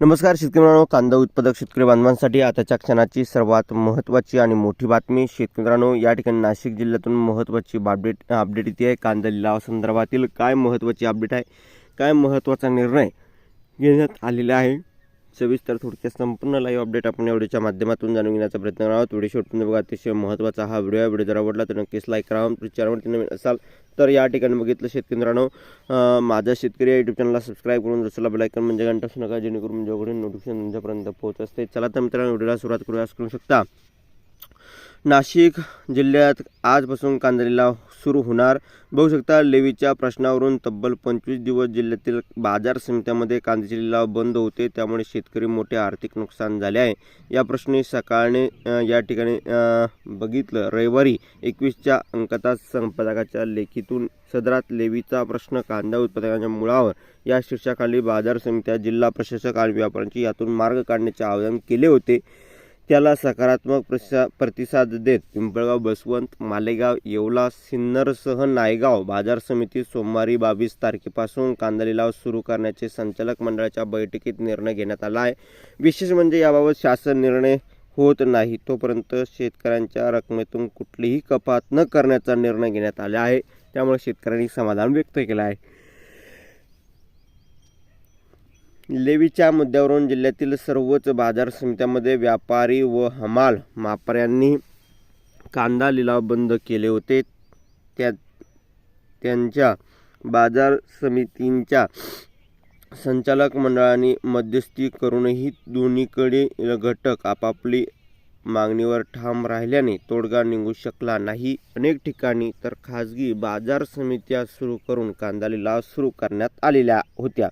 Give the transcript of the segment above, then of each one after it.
नमस्कार शेतकरी मित्रांनो कांदा उत्पादक शेतकरी बांधवांसाठी आताच्या क्षणाची सर्वात महत्त्वाची आणि मोठी बातमी. शेतकरी मित्रांनो या ठिकाणी नाशिक जिल्ह्यातून महत्त्वाची अपडेट अपडेट येते. आहे कांदा लिलावासंदर्भातील काय महत्त्वाची अपडेट आहे? काय महत्त्वाचा निर्णय घेण्यात आलेला आहे? सविस्तर थोडक्यात संपूर्ण लाईव्ह अपडेट आपण या व्हिडिओच्या माध्यमातून जाणून घेण्याचा प्रयत्न करावा व्हिडिओ शेवटपर्यंत बघा अतिशय महत्त्वाचा हा व्हिडिओ आहे. व्हिडिओ जर आवडला तर नक्कीच लाईक करा. चॅनलवरती नवीन असाल तर या ठिकाणी बघितलं शेतकरी मित्रांनो माझा शेतकरी या यूट्यूब चॅनलला सबस्क्राईब करून दुसरा बेलायकन म्हणजे घंटा नका जेणेकरून म्हणजे उघडून नोटिफिकेशन तुमच्यापर्यंत पोहोच असते चला तर मित्रांनो व्हिडिओला सुरुवात करूया. करू शकता. नाशिक जिल्ह्यात आजपासून कांदा लिलाव सुरू होणार. बघू शकता लेवीच्या प्रश्नावरून तब्बल पंचवीस दिवस जिल्ह्यातील बाजार समित्यामध्ये कांद्याचे लिलाव बंद होते. त्यामुळे शेतकरी मोठे आर्थिक नुकसान झाले आहे. या प्रश्नी सकाळने या ठिकाणी बघितलं. रविवारी एकवीसच्या अंकता संपादकाच्या लेखीतून सदरात लेवीचा प्रश्न कांदा उत्पादकांच्या मुळावर या शीर्षाखाली बाजार समित्या जिल्हा प्रशासक आणि व्यापाऱ्यांची यातून मार्ग काढण्याचे आवाहन केले होते. त्याला सकारात्मक प्रसा प्रतिसाद देत पिंपळगाव बसवंत मालेगाव येवला सिन्नरसह नायगाव बाजार समिती सोमवारी बावीस तारखेपासून कांदा लिलाव सुरू करण्याचे संचालक मंडळाच्या बैठकीत निर्णय घेण्यात आला आहे. विशेष म्हणजे याबाबत शासन निर्णय होत नाही तोपर्यंत शेतकऱ्यांच्या रकमेतून कुठलीही कपात न करण्याचा निर्णय घेण्यात आला आहे. त्यामुळे शेतकऱ्यांनी समाधान व्यक्त केलं आहे. लेवीच्या मुद्द्यावरून जिल्ह्यातील सर्वच बाजार समित्यामध्ये व्यापारी व हमाल मापऱ्यांनी कांदा लिलाव बंद केले होते. त्या त्यांच्या बाजार समितींच्या संचालक मंडळाने मध्यस्थी करूनही दोन्हीकडे घटक आपापली मागणीवर ठाम राहिल्याने तोडगा निघू शकला नाही. अनेक ठिकाणी तर खाजगी बाजार समित्या सुरू करून कांदा लिलाव सुरू करण्यात आलेल्या होत्या.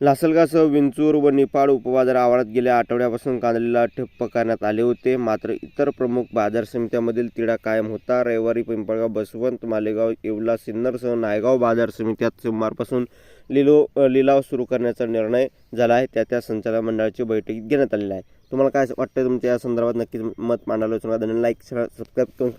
लासलगासह विंचूर व निपाड उपबाजार आवारात गेल्या आठवड्यापासून कांदलीला ठप्प करण्यात आले होते. मात्र इतर प्रमुख बाजार समित्यामधील तिढा कायम होता. रविवारी पिंपळगाव बसवंत मालेगाव येवला सिन्नरसह नायगाव बाजार समित्यात सोमवारपासून लिलो लिलाव सुरू करण्याचा निर्णय झाला आहे. त्या त्या संचालक मंडळाची बैठकीत घेण्यात आलेला आहे. तुम्हाला काय वाटतं तुमच्या या संदर्भात नक्कीच मत मांडायला लाईक सबस्क्राईब करून